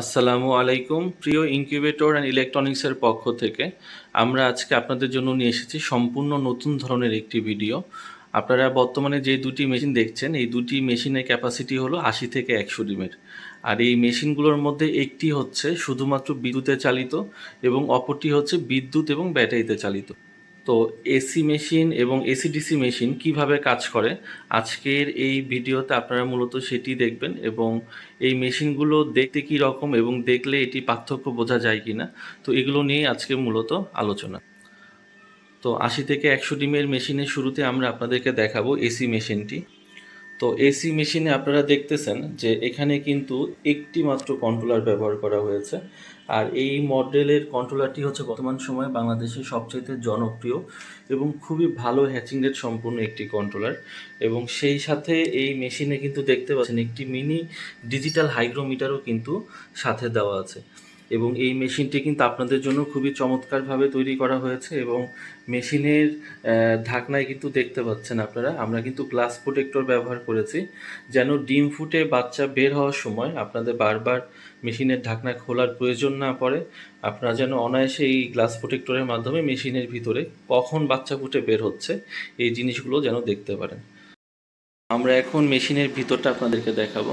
আসসালামু আলাইকুম, প্রিয় ইনকিউবেটর অ্যান্ড ইলেকট্রনিক্সের পক্ষ থেকে। আমরা আজকে আপনাদের জন্য নিয়ে এসেছি সম্পূর্ণ নতুন ধরনের একটি ভিডিও। আপনারা বর্তমানে যে দুটি মেশিন দেখছেন, এই দুটি মেশিনের ক্যাপাসিটি হলো আশি থেকে একশো ডিমের। আর এই মেশিনগুলোর মধ্যে একটি হচ্ছে শুধুমাত্র বিদ্যুতে চালিত এবং অপরটি হচ্ছে বিদ্যুৎ এবং ব্যাটারিতে চালিত। তো এসি মেশিন এবং এসিডিসি মেশিন কীভাবে কাজ করে? আজকের এই ভিডিওতে আপনারা মূলত সেটি দেখবেন এবং এই মেশিনগুলো দেখতে কী রকম এবং দেখলে এটি পার্থক্য বোঝা যায় কি না তো এগুলো নিয়ে আজকে মূলত আলোচনা। তো আশি থেকে একশো ডিমের মেশিনের শুরুতে আমরা আপনাদেরকে দেখাবো এসি মেশিনটি তো এসি মেশিনে আপনারা দেখতেছেন যে এখানে কিন্তু একটি মাত্র কন্ট্রোলার ব্যবহার করা হয়েছে। আর এই মডেলের কন্ট্রোলারটি হচ্ছে বর্তমান সময়ে বাংলাদেশের সবচেয়ে জনপ্রিয় এবং খুবই ভালো হ্যাচিং রেট সম্পূর্ণ একটি কন্ট্রোলার এবং সেই সাথে এই মেশিনে কিন্তু দেখতে পাচ্ছেন একটি মিনি ডিজিটাল হাইগ্রোমিটারও কিন্তু সাথে দেওয়া আছে। এবং এই মেশিনটি কিন্তু আপনাদের জন্য খুবই চমৎকারভাবে তৈরি করা হয়েছে এবং মেশিনের ঢাকনায় কিন্তু দেখতে পাচ্ছেন আপনারা, আমরা কিন্তু গ্লাস প্রোটেক্টর ব্যবহার করেছি, যেন ডিম ফুটে বাচ্চা বের হওয়ার সময় আপনাদের বারবার মেশিনের ঢাকনা খোলার প্রয়োজন না পড়ে, আপনারা যেন অনায়াসে এই গ্লাস প্রোটেক্টরের মাধ্যমে মেশিনের ভিতরে কখন বাচ্চা ফুটে বের হচ্ছে, এই জিনিসগুলো যেন দেখতে পারেন। আমরা এখন মেশিনের ভিতরটা আপনাদেরকে দেখাবো।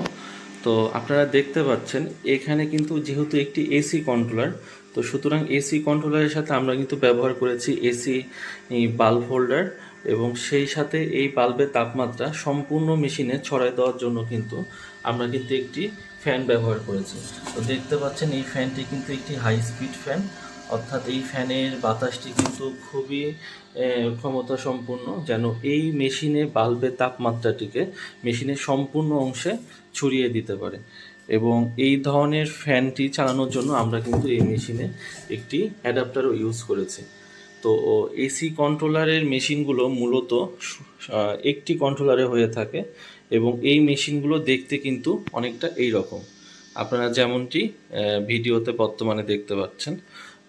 তো আপনারা দেখতে পাচ্ছেন, এখানে কিন্তু যেহেতু একটি এসি কন্ট্রোলার, তো সুতরাং এসি কন্ট্রোলারের সাথে আমরা কিন্তু ব্যবহার করেছি এসি বাল্ব হোল্ডার এবং সেই সাথে এই বাল্বের তাপমাত্রা সম্পূর্ণ মেশিনে ছড়াই দেওয়ার জন্য কিন্তু আমরা কিন্তু একটি ফ্যান ব্যবহার করেছি। তো দেখতে পাচ্ছেন এই ফ্যানটি কিন্তু একটি হাই স্পিড ফ্যান। অর্থাৎ এই ফ্যানের বাতাসটি কিন্তু খুবই ক্ষমতা সম্পূর্ণ যেন এই মেশিনে বাল্বের তাপমাত্রাটিকে মেশিনের সম্পূর্ণ অংশে ছড়িয়ে দিতে পারে। এবং এই ধরনের ফ্যানটি চালানোর জন্য আমরা কিন্তু এই মেশিনে একটি অ্যাডাপ্টারও ইউজ করেছি। তো এসি কন্ট্রোলারের মেশিনগুলো মূলত একটি কন্ট্রোলারে হয়ে থাকে এবং এই মেশিনগুলো দেখতে কিন্তু অনেকটা এই রকম আপনারা যেমনটি ভিডিওতে বর্তমানে দেখতে পাচ্ছেন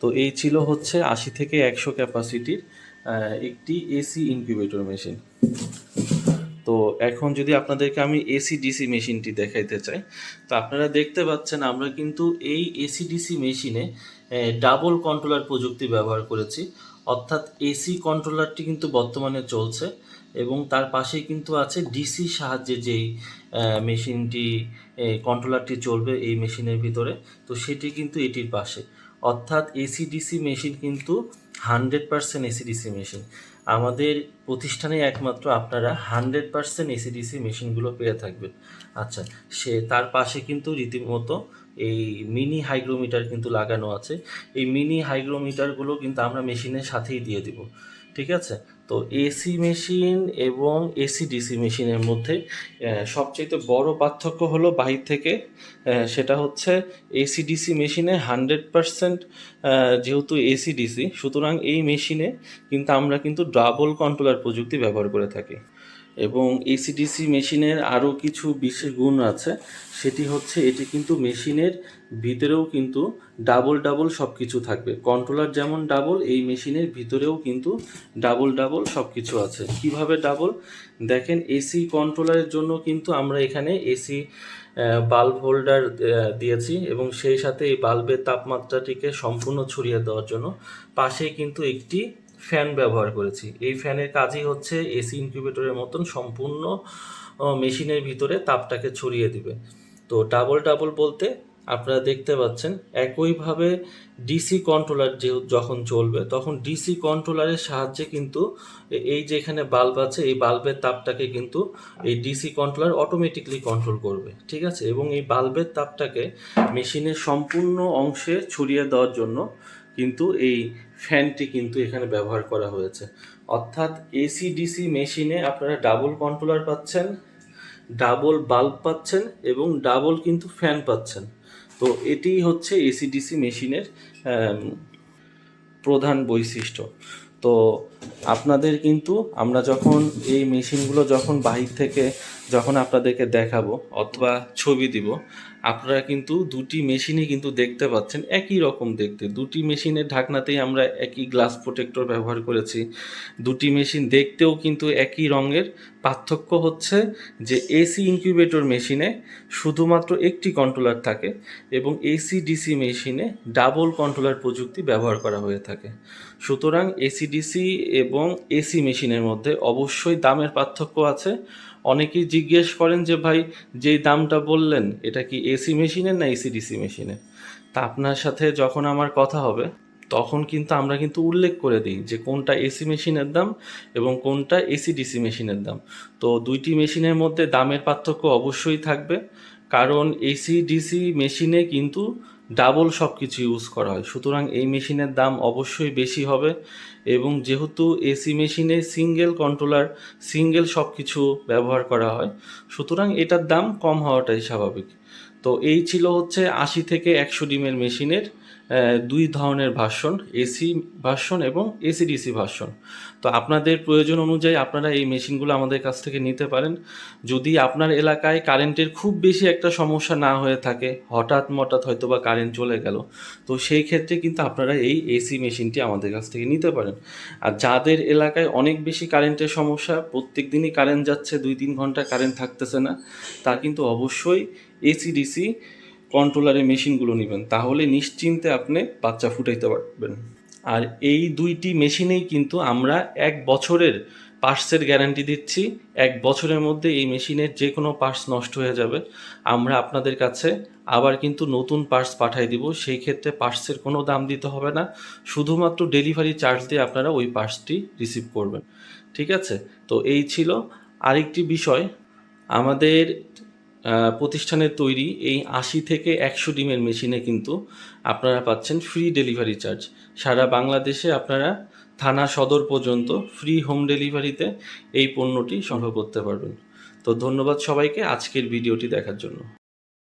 তো এই ছিল হচ্ছে আশি থেকে একশো ক্যাপাসিটির একটি এসি ইনকিউবেটর মেশিন তো এখন যদি আপনাদেরকে আমি এসি ডিসি মেশিনটি দেখাইতে চাই, তো আপনারা দেখতে পাচ্ছেন আমরা কিন্তু এই এসি ডিসি মেশিনে ডাবল কন্ট্রোলার প্রযুক্তি ব্যবহার করেছি। অর্থাৎ এসি কন্ট্রোলারটি কিন্তু বর্তমানে চলছে এবং তার পাশেই কিন্তু আছে ডিসি সাহায্যে যেই মেশিনটি কন্ট্রোলারটি চলবে এই মেশিনের ভিতরে, তো সেটি কিন্তু এটির পাশে। অর্থাৎ এসিডিসি মেশিন কিন্তু hundred percent AC DC machine আমাদের প্রতিষ্ঠানে একমাত্র আপনারা হান্ড্রেড পার্সেন্ট এসিডিসি মেশিনগুলো পেয়ে থাকবেন। আচ্ছা সে তার পাশে কিন্তু রীতিমতো এই মিনি হাইগ্রোমিটার কিন্তু লাগানো আছে। এই মিনি হাইগ্রোমিটারগুলো কিন্তু আমরা মেশিনের সাথেই দিয়ে দিব। ঠিক আছে? তো এসি মেশিন এবং এসি ডিসি মেশিনের মধ্যে সবচেয়ে বড় পার্থক্য হলো বাহির থেকে সেটা হচ্ছে এসি ডিসি মেশিনে হান্ড্রেড পারসেন্ট যেহেতু এসি ডিসি সুতরাং এই মেশিনে কিন্তু আমরা কিন্তু ডাবল কন্ট্রোলার প্রযুক্তি ব্যবহার করে থাকি। এবং এসিডিসি মেশিনের আরও কিছু বিশেষ গুণ আছে। সেটি হচ্ছে এটি কিন্তু মেশিনের ভিতরেও কিন্তু ডাবল ডাবল সব কিছু থাকবে। কন্ট্রোলার যেমন ডাবল, এই মেশিনের ভিতরেও কিন্তু ডাবল ডাবল সব কিছু আছে। কীভাবে ডাবল? দেখেন এসি কন্ট্রোলারের জন্য কিন্তু আমরা এখানে এসি বাল্ব হোল্ডার দিয়েছি এবং সেই সাথে এই বাল্বের তাপমাত্রাটিকে সম্পূর্ণ ছড়িয়ে দেওয়ার জন্য। পাশেই কিন্তু একটি ফ্যান ব্যবহার করেছি। এই ফ্যানের কাজই হচ্ছে এসি ইনকিউবেটরের মতন সম্পূর্ণ মেশিনের ভিতরে তাপটাকে ছড়িয়ে দিবে। তো ডাবল ডাবল বলতে আপনারা দেখতে পাচ্ছেন, একইভাবে ডিসি কন্ট্রোলার যে যখন চলবে, তখন ডিসি কন্ট্রোলারের সাহায্যে কিন্তু এই যে এখানে বাল্ব আছে, এই বাল্বের তাপটাকে কিন্তু এই ডিসি কন্ট্রোলার অটোমেটিকলি কন্ট্রোল করবে, ঠিক আছে? এবং এই বাল্বের তাপটাকে মেশিনের সম্পূর্ণ অংশে ছড়িয়ে দেওয়ার জন্য কিন্তু এই ফ্যানটি কিন্তু এখানে ব্যবহার করা হয়েছে। অর্থাৎ এসি ডিসি মেশিনে আপনারা ডাবল কন্ট্রোলার পাচ্ছেন, ডাবল বাল্ব পাচ্ছেন এবং ডাবল কিন্তু ফ্যান পাচ্ছেন। তো এটি হচ্ছে এসি ডিসি মেশিনের প্রধান বৈশিষ্ট্য। তো আপনাদের কিন্তু আমরা যখন এই মেশিনগুলো যখন বাহির থেকে যখন আপনাদেরকে দেখাবো অথবা ছবি দিব আপনারা কিন্তু দুটি মেশিনই কিন্তু দেখতে পাচ্ছেন, একই রকম দেখতে। দুটি মেশিনের ঢাকনাতেই আমরা একই গ্লাস প্রোটেক্টর ব্যবহার করেছি। দুটি মেশিন দেখতেও কিন্তু একই রঙের। পার্থক্য হচ্ছে যে এসি ইনকিউবেটর মেশিনে শুধুমাত্র একটি কন্ট্রোলার থাকে এবং এসি ডিসি মেশিনে ডাবল কন্ট্রোলার প্রযুক্তি ব্যবহার করা হয়ে থাকে। সুতরাং এসি ডিসি এবং এসি মেশিনের মধ্যে অবশ্যই দামের পার্থক্য আছে। অনেকেই জিজ্ঞেস করেন যে, ভাই, যেই দামটা বললেন, এটা কি এসি মেশিনের না এসি ডিসি মেশিনের? তা আপনার সাথে যখন আমার কথা হবে, তখন কিন্তু আমরা কিন্তু উল্লেখ করে দিই যে, কোনটা এসি মেশিনের দাম এবং কোনটা এসি ডিসি মেশিনের দাম। তো দুইটি মেশিনের মধ্যে দামের পার্থক্য অবশ্যই থাকবে। কারণ এসি ডিসি মেশিনে কিন্তু ডাবল সব কিছু ইউজ করা হয়। সুতরাং এই মেশিনের দাম অবশ্যই বেশি হবে এবং যেহেতু এসি মেশিনে সিঙ্গেল কন্ট্রোলার, সিঙ্গেল সব কিছু ব্যবহার করা হয়, সুতরাং এটার দাম কম হওয়াটাই স্বাভাবিক। তো এই ছিল হচ্ছে আশি থেকে একশো ডিমের মেশিনের দুই ধরনের ভার্সন, এসি ভার্সন এবং এসি ডিসি ভার্সন। তো আপনাদের প্রয়োজন অনুযায়ী আপনারা এই মেশিনগুলো আমাদের কাছ থেকে নিতে পারেন। যদি আপনার এলাকায় কারেন্টের খুব বেশি একটা সমস্যা না হয়ে থাকে, হঠাৎ মঠাৎ হয়তো বা কারেন্ট চলে গেল, তো সেই ক্ষেত্রে কিন্তু আপনারা এই এসি মেশিনটি আমাদের কাছ থেকে নিতে পারেন। আর যাদের এলাকায় অনেক বেশি কারেন্টের সমস্যা প্রত্যেক দিনই কারেন্ট যাচ্ছে, দুই তিন ঘণ্টা কারেন্ট থাকতেছে না, তা কিন্তু অবশ্যই এসি ডিসি কন্ট্রোলারের মেশিনগুলো নেবেন, তাহলে নিশ্চিন্তে আপনি বাচ্চা ফুটাইতে পারবেন। আর এই দুইটি মেশিনেই কিন্তু আমরা এক বছরের পার্টসের গ্যারান্টি দিচ্ছি, এক বছরের মধ্যে এই মেশিনের যে কোনো পার্টস নষ্ট হয়ে যাবে। আমরা আপনাদের কাছে আবার কিন্তু নতুন পার্টস পাঠিয়ে দিব, সেই ক্ষেত্রে পার্টসের কোনো দাম দিতে হবে না, শুধুমাত্র ডেলিভারি চার্জ দিয়ে আপনারা ওই পার্টসটি রিসিভ করবেন। ঠিক আছে? তো এই ছিল আরেকটি বিষয়। আমাদের আহ, প্রতিষ্ঠানের তৈরি এই আশি থেকে একশো ডিমের মেশিনে কিন্তু আপনারা পাচ্ছেন ফ্রি ডেলিভারি চার্জ সারা বাংলাদেশে আপনারা থানা সদর পর্যন্ত ফ্রি হোম ডেলিভারিতে এই পণ্যটি সংগ্রহ করতে পারবেন। তো ধন্যবাদ সবাইকে আজকের ভিডিওটি দেখার জন্য।